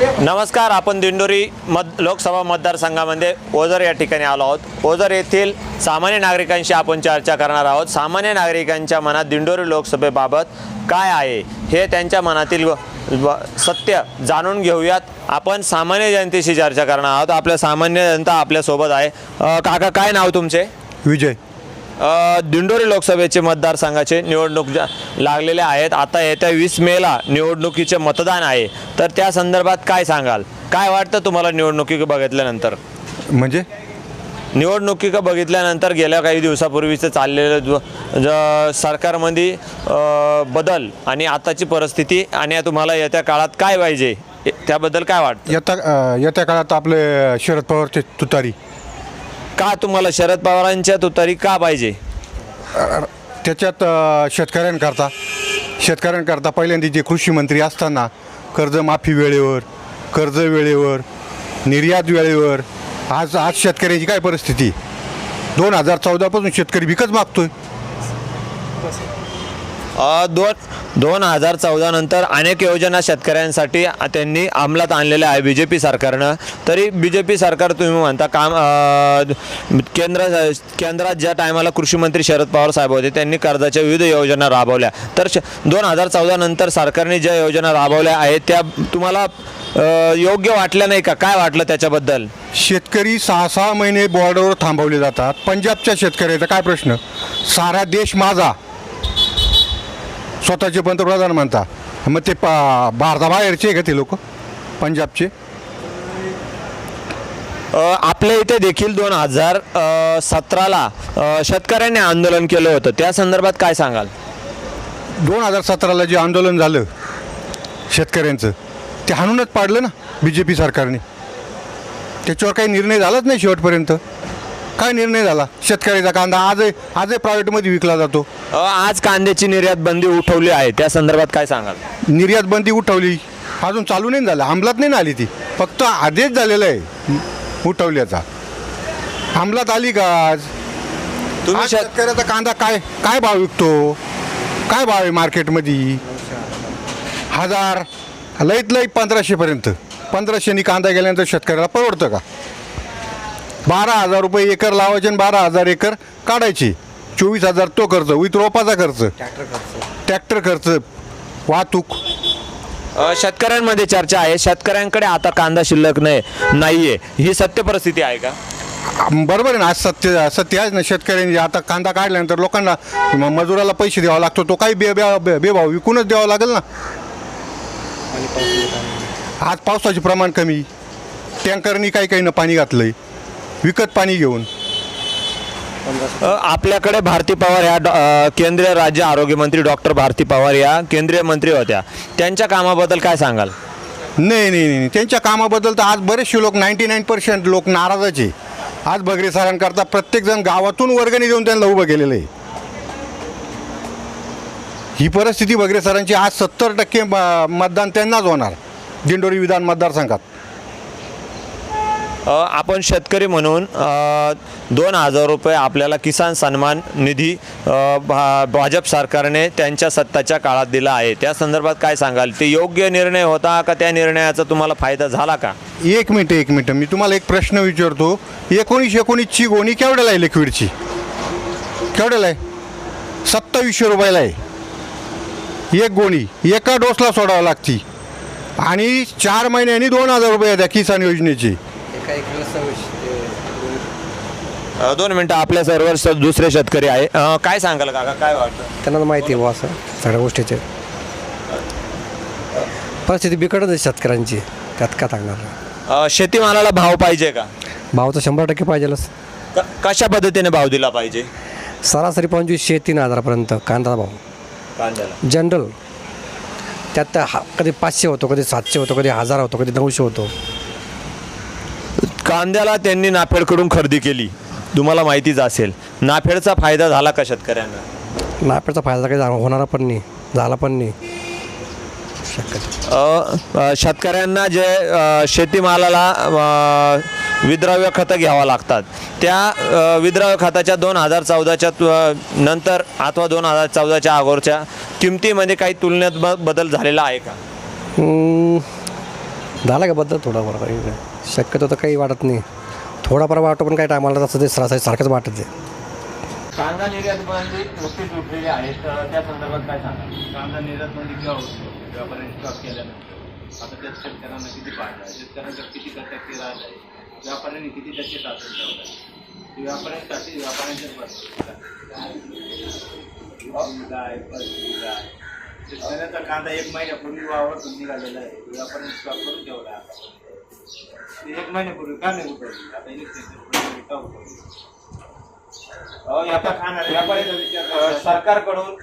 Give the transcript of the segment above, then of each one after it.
नमस्कार आपण दिंडोरी मत लोकसभा मतदारसंघामध्ये ओझर या ठिकाणी आलो आहोत. ओझर येथील सामान्य नागरिकांशी आपण चर्चा करणार आहोत. सामान्य नागरिकांच्या मनात दिंडोरी लोकसभेबाबत काय आहे हे त्यांच्या मनातील व- सत्य जाणून घेऊयात. आपण सामान्य जनतेशी चर्चा करणार आहोत. आपल्या सामान्य जनता आपल्यासोबत आहे. काका काय नाव तुमचे? विजय. दिंडोरी लोकसभेचे मतदारसंघाचे निवडणूक जा- लागलेले आहेत आता येत्या वीस मेला निवडणुकीचे मतदान आहे. तर त्या संदर्भात काय सांगाल? काय वाटतं तुम्हाला निवडणुकी बघितल्यानंतर? म्हणजे? निवडणुकी बघितल्यानंतर गेल्या काही दिवसापूर्वीचं चाललेलं जो सरकारमध्ये बदल आणि आताची परिस्थिती आणि तुम्हाला येत्या काळात काय पाहिजे? त्याबद्दल काय वाटतं? येत्या येत्या काळात आपले शरद पवारचे तुतारी. का तुम्हाला शरद पवारांच्या तुतारी का पाहिजे? त्याच्यात शेतकऱ्यांकरता शेतकऱ्यांकरता पहिल्यांदा जे कृषी मंत्री असताना कर्जमाफी वेळेवर कर्ज वेळेवर निर्यात वेळेवर आज आज शेतकऱ्याची काय परिस्थिती? दोन हजार चौदापासून शेतकरी विकत मागतोय. दोन दोन हजार चौदानंतर अनेक योजना शेतकऱ्यांसाठी त्यांनी अंमलात आणलेल्या आहे बी जे पी सरकारनं. तरी बी जे पी सरकार तुम्ही म्हणता काम केंद्र केंद्रात ज्या टायमाला कृषीमंत्री शरद पवार साहेब होते त्यांनी कर्जाच्या विविध योजना राबवल्या. तर दोन हजार चौदानंतर सरकारने ज्या योजना राबवल्या आहेत त्या तुम्हाला योग्य वाटल्या नाही का? काय वाटलं त्याच्याबद्दल? शेतकरी सहा सहा महिने बॉर्डरवर थांबवले जातात. पंजाबच्या शेतकऱ्याचा काय प्रश्न? सारा देश माझा. स्वतःचे पंतप्रधान म्हणता. मग ते पा भारताबाहेरचे आहे का ते लोक? पंजाबचे? आपल्या इथे देखील दोन हजार सतराला शेतकऱ्यांनी आंदोलन केलं होतं. त्या संदर्भात काय सांगाल? दोन हजार सतराला जे आंदोलन झालं शेतकऱ्यांचं ते हाणूनच पाडलं ना बी जे पी सरकारने. त्याच्यावर काही निर्णय झालाच नाही शेवटपर्यंत. काय निर्णय झाला? शेतकऱ्याचा कांदा आजही आजही प्रायव्हेटमध्ये विकला जातो. अ, आज कांद्याची निर्यात बंदी उठवली आहे. त्या संदर्भात काय सांगाल? निर्यात बंदी उठवली. अजून चालू नाही झालं. अंमलात नाही ना आली ती. फक्त आदेश झालेला आहे उठवल्याचा. अंमलात आली का आज? तुम्ही आज शेत शेतकऱ्याचा कांदा काय काय भाव विकतो? काय भाव आहे मार्केटमध्ये? हजार लईत लई पंधराशेपर्यंत. पंधराशेनी कांदा गेल्यानंतर शेतकऱ्याला परवडतं का? बारा हजार रुपये एकर लावायचे आणि बारा हजार एकर काढायचे. चोवीस हजार तो खर्च विथ रोपाचा खर्च. ट्रॅक्टर खर्च. वाहतूक. अ, शेतकऱ्यांमध्ये चर्चा आहे. शेतकऱ्यांकडे आता कांदा शिल्लक नाही नाहीये. ही सत्य परिस्थिती आहे का? बरोबर आहे ना आज सत्य सत्य आहेच ना. शेतकऱ्यांनी आता कांदा काढल्यानंतर लोकांना म- मजुराला पैसे द्यावा लागतो. तो काही बे बे- बे- बेभाव विकूनच द्यावा लागेल ना. आज पावसाचे प्रमाण कमी. टँकरनी काही काही न पाणी घातलंय. विकत पाणी घेऊन. अ, आपल्याकडे भारती पवार या डॉ- अ, केंद्रीय राज्य आरोग्यमंत्री डॉक्टर भारती पवार या केंद्रीय मंत्री होत्या. त्यांच्या कामाबद्दल काय सांगाल? नाही नाही नाही त्यांच्या कामाबद्दल तर आज बरेचसे लोक नाईन्टी नाईन पर्सेंट लोक नाराजाचे आहे. आज बगरे सरांकरता प्रत्येकजण गावातून वर्गणी देऊन त्यांना उभं केलेलं आहे. ही परिस्थिती बगरे सरांची आज सत्तर टक्के म- मतदान त्यांनाच होणार. दिंडोरी विधान मतदारसंघात. आपण शेतकरी म्हणून दोन हजार रुपये आपल्याला किसान सन्मान निधी भा- भाजप सरकारने त्यांच्या सत्ताच्या काळात दिला आहे. त्या संदर्भात काय सांगाल? ते योग्य निर्णय होता का? त्या निर्णयाचा तुम्हाला फायदा झाला का? एक मिनिट एक मिनिट. मी तुम्हाला एक प्रश्न विचारतो. एकोणीस एकोणीसची गोणी केवढ्याला आहे लिक्विडची? केवढ्याला आहे? सत्तावीसशे रुपयाला आहे. एक गोणी एका डोसला सोडावं लागती. आणि चार महिन्यांनी दोन हजार रुपये द्या किसान योजनेची. अ, दोन मिनटं आपल्या सर्व स- दुसरे शेतकरी आहे. अ, काय सांगाल काका? काय वाटतं? त्यांना तर माहिती आहे असं सगळ्या गोष्टीचे. परिस्थिती बिकटच आहे शेतकऱ्यांची त्यात का सांगणार? अ, शेतीमालाला भाव पाहिजे का? भाव तर शंभर टक्के पाहिजेलच. क- कशा पद्धतीने भाव दिला पाहिजे? सरासरी पंचवीसशे तीन हजारापर्यंत कांदा भाव. कांद्याला. जनरल त्यात हा कधी पाचशे होतो कधी सातशे होतो कधी हजार होतो कधी नऊशे होतो. कांद्याला त्यांनी नाफेडकडून खरेदी केली. तुम्हाला माहितीच असेल. नाफेडचा फायदा झाला का शेतकऱ्यांना? नापेडचा फायदा काही झाला- होणारा पण नाही. झाला पण नाही. शक्यतो. अ, अ, शेतकऱ्यांना जे अ, शेतीमालाला अ, विद्राव्य खतं घ्यावं लागतात. त्या अ, विद्राव्य खताच्या दोन हजार चौदाच्या तु- नंतर अथवा दोन हजार चौदाच्या अगोदरच्या किमतीमध्ये काही तुलनेत ब- बदल झालेला आहे का? हम्म, झाला का बद्दल थोडाफार? काही शक्यतो तर काही वाटत नाही. थोडाफार वाटतो पण काही टायमाला तसं ते सरासरी सारखंच वाटत आहे. कांदा निर्यात बंदी नुकतीच उठलेली आहे. तर त्या संदर्भात काय सांगा कांदा निर्यात मध्ये किंवा होतो व्यापाऱ्यांनी स्टॉक केल्यानंतर. आता त्यात शेतकऱ्यांना किती फायदा आहे? शेतकऱ्यांचा किती टक्के राहिला आहे व्यापाऱ्यांनी किती टक्के ठेवला व्यापाऱ्यांसाठी व्यापाऱ्यांच्याच शेतकऱ्याचा कांदा एक महिन्यापूर्वी वावरतून निघालेला आहे. व्यापाऱ्यांनी स्टॉक करून ठेवला आता. एक महिन्यापूर्वी का नाही उठवली आता इलेक्ट्रिक का उठवली आता विचार. सरकारकडून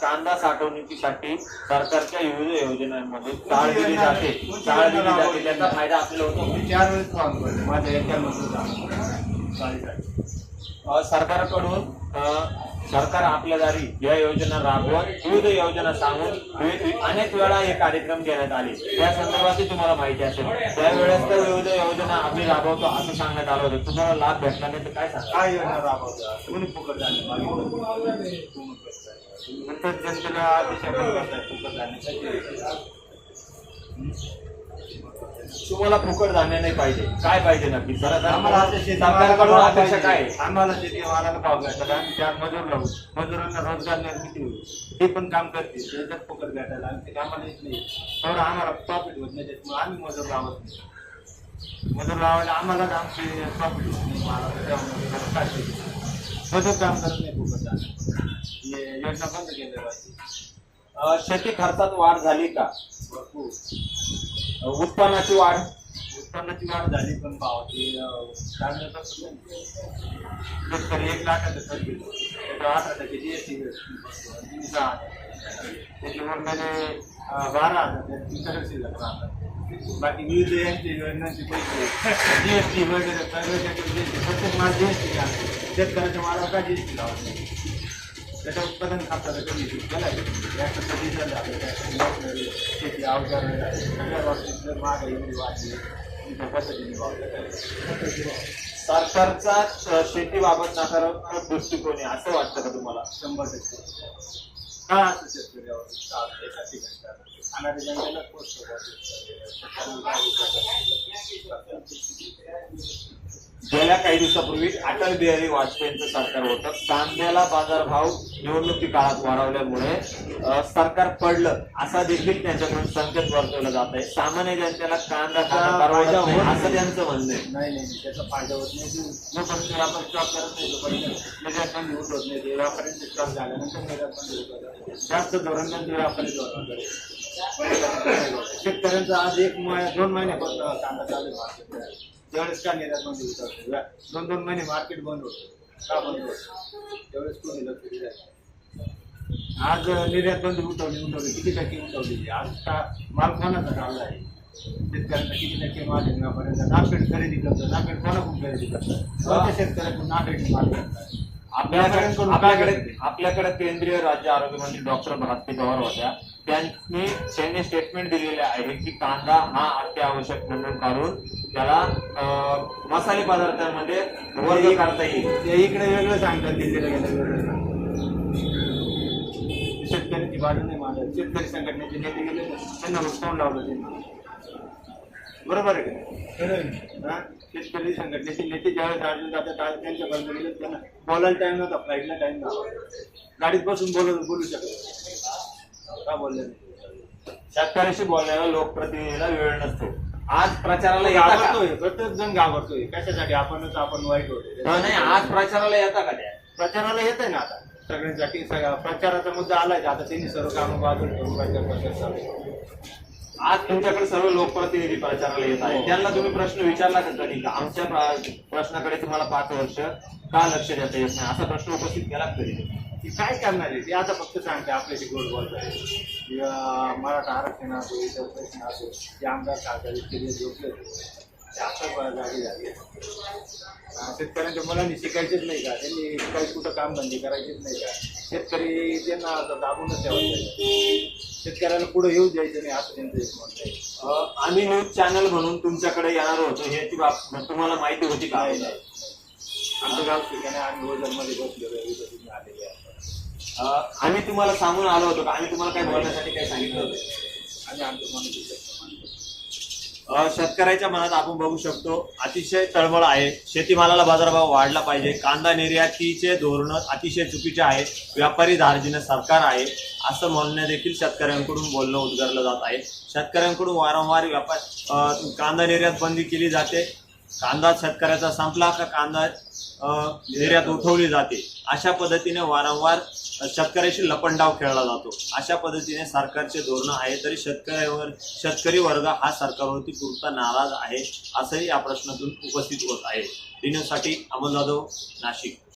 कांदा साठवणुकीसाठी सरकारच्या योजनांमध्ये चाळ दिली जाते. चाळ दिली जाते. त्याचा फायदा आपल्याला होतो. मी चार वेळेस फॉर्म भरले माझ्या अ, सरकारकडून सरकार आपल्या दारी या योजना राबवत विविध योजना सांगून विविध अनेक वेळा हे कार्यक्रम घेण्यात आले. त्या संदर्भातही तुम्हाला माहिती असेल. त्यावेळेस तर विविध योजना आम्ही राबवतो असं सांगण्यात आलं होतं. तुम्हाला लाभ भेटला नाही तर काय सांगा काय योजना राबवतो? फुकट झाले नंतर जनतेला दिशाभूल फुकट झाले. तुम्हाला फुकट धान्य नाही पाहिजे. काय पाहिजे नक्की? आम्हाला सरकारकडून अपेक्षा काय? आम्हाला शेती मालाला भाव भेटायला आम्ही चार मजूर लावू मजुरांना रोजगार निर्मिती होईल? ते पण काम करतील. त्याच्यात फुकट भेटायला आणि ते कामाला येत नाही. तेवढं आम्हाला प्रॉफिट होत नाही. त्याच्यामुळे आम्ही मजूर लावत नाही. मजूर लावायला आम्हाला आमचे प्रॉफिट होत नाही. जरा काय शेती. मजूर काम करत नाही फुकट योजना बंद केल्या पाहिजे. शेती खर्चात वाढ झाली का? भरपूर. उत्पन्नाची वाढ. उत्पन्नाची वाढ झाली पण भावाची काढण्याचा शेतकरी एक लाखाचं खत घेतो. अठरा टक्के जी एस टी बसतो सहा बारा हजार इतर शिल्लक राहतात बाकी विविध यांचे योजनांचे पैसे जी एस टी वगैरे प्रत्येक माल जी एस टी शेतकऱ्याच्या मालावर का जी एस टी लावत नाही त्याच्या उत्पादन खात्याला कमी केला याचं डिझेल झालं. ट्रॅक्टर शेती अवजार सगळ्या बाबतीत जर महागाई वाढली त्या पद्धतीने भाव सरकारचा शेतीबाबत नकारात्मक दृष्टिकोन आहे. असं वाटतं का तुम्हाला? शंभर टक्के. का असं शेतकऱ्यावर का एका ठिकाणी का? खाणाऱ्या जनतेलाच गेल्या काही दिवसापूर्वी अटल बिहारी वाजपेयींचं सरकार होतं कांद्याला बाजारभाव निवडणुकी काळात वाढवल्यामुळे सरकार पडलं असा देखील त्यांच्याकडून संकेत वर्तवला जात आहे सामान्य जनतेला कांदा असं त्यांचं म्हणणं आहे नाही नाही त्याचा फायदा होत नाही आपण स्टॉक करत नाही निर्यात बंदी होत नाही व्यापाऱ्यांचे स्टॉक झाल्यानंतर. जास्त धोरण व्यापारी धोरण. शेतकऱ्यांचा आज एक महिना दोन महिन्यापासून कांदा चालू. त्यावेळेस का निर्यात होती? व्या- दोन दोन महिने मार्केट बंद होतं का बंद होतं? त्यावेळेस कोणी लक्ष दिलं. आज निर्यात बंदी उठवली उठवली किती टक्के उठवली? आज का माल कोणाचा चालला आहे? शेतकऱ्यांचा किती टक्के माल व्यापाऱ्यांचा नाफेड खरेदी करतो नाफेड कोणाकडून खरेदी करतात? शेतकऱ्याकडून नाफेड माल करतात? आपल्याकडे आपल्याकडे आपल्याकडे केंद्रीय राज्य आरोग्य मंत्री डॉक्टर भारती पवार होत्या. त्यांनी त्यांनी स्टेटमेंट दिलेले आहे की कांदा हा अत्यावश्यक म्हणून काढून त्याला अं, मसाले पदार्थांमध्ये वर्ग करता येईल. ते इकडे वेगळं सांगतात दिल्लीला गेलं. शेतकऱ्याची बाजू नाही मांडत. शेतकरी संघटनेचे नेते गेले. ना, त्यांना हुसकावून लावलं त्यांनी बरोबर आहे का? हा? शेतकरी संघटनेचे नेते ज्यावेळेस राजू जातात त्यावेळेस त्यांच्यापर्यंत गेले. त्यांना बोलायला टाइम नव्हता फ्लाईटला टाइम नव्हता. गाडीत बसून बोलत बोलू शकत का बोलले? शेतकऱ्याशी बोलण्याला लोकप्रतिनिधीला वेळ नसतो. आज प्रचाराला येता का? घाबरतोय प्रत्येक जण घाबरतोय. कशासाठी आपणच आपण वाईट होतो? नाही आज प्रचाराला येता का त्या? प्रचाराला येत आहे ना आता. सगळ्यांसाठी सगळा प्रचाराचा मुद्दा आलाय आता त्यांनी सर्व कामं बाजूला ठेवून प्रचार प्रचार चालू आहे. आज तुमच्याकडे सर्व लोकप्रतिनिधी प्रचाराला येत आहेत. त्यांना तुम्ही प्रश्न विचारला का कधी? का आमच्या प्र- प्रश्नाकडे तुम्हाला पाच वर्ष का लक्ष देता येत नाही? असा प्रश्न उपस्थित केला का कधी? ती काय करणार आहे? ती आता फक्त सांगते आपल्याशी गोड बोलत आहे किंवा मराठा आरक्षण असो इतर प्रश्न असो ते आमदार खासदार इतके झोपले ते आता जागी झाले. शेतकऱ्यांच्या मुलांनी शिकायचेच नाही का? त्यांनी काही कुठं कामधंदे करायचेच नाही का? शेतकरी त्यांना आता दाबूनच ठेवायचं शेतकऱ्याला पुढे येऊ द्यायचं नाही असं त्यांचं आम्ही न्यूज चॅनल म्हणून तुमच्याकडे येणार होतो. ह्याची बाब तुम्हाला माहिती होती का? नाही, नाही. आमचं गाव ठिकाणी आम्ही ओझरमध्ये बसलेलो आहे आलेले आहे. आम्ही तुम्हाला सांगून आलो होतो का? आम्ही तुम्हाला काय बोलण्यासाठी काय सांगितलं होतं? शेतकऱ्याच्या मनात आपण बघू शकतो अतिशय तळमळ आहे. शेतीमालाला बाजारभाव वाढला पाहिजे. कांदा निर्यातीचे धोरण अतिशय चुकीचे आहे. व्यापारी धार्जिन सरकार आहे. असं म्हणणं देखील शेतकऱ्यांकडून बोलणं उद्गारलं जात आहे. शेतकऱ्यांकडून वारंवार व्यापार कांदा निर्यात बंदी केली जाते. कांदा शेतकऱ्याचा संपला का? कांदा निर्यात उठवली जाते. अशा पद्धतीने वारंवार शेतकऱ्याशी लपंडाव खेळला जातो. अशा पद्धतीने सरकारचे धोरण आहे तरी शेतकऱ्यावर शेतकरी वर्ग हा सरकारवरती पुरता नाराज आहे असंही या प्रश्नातून उपस्थित होत आहे. दिनसाठी अमोल जाधव नाशिक.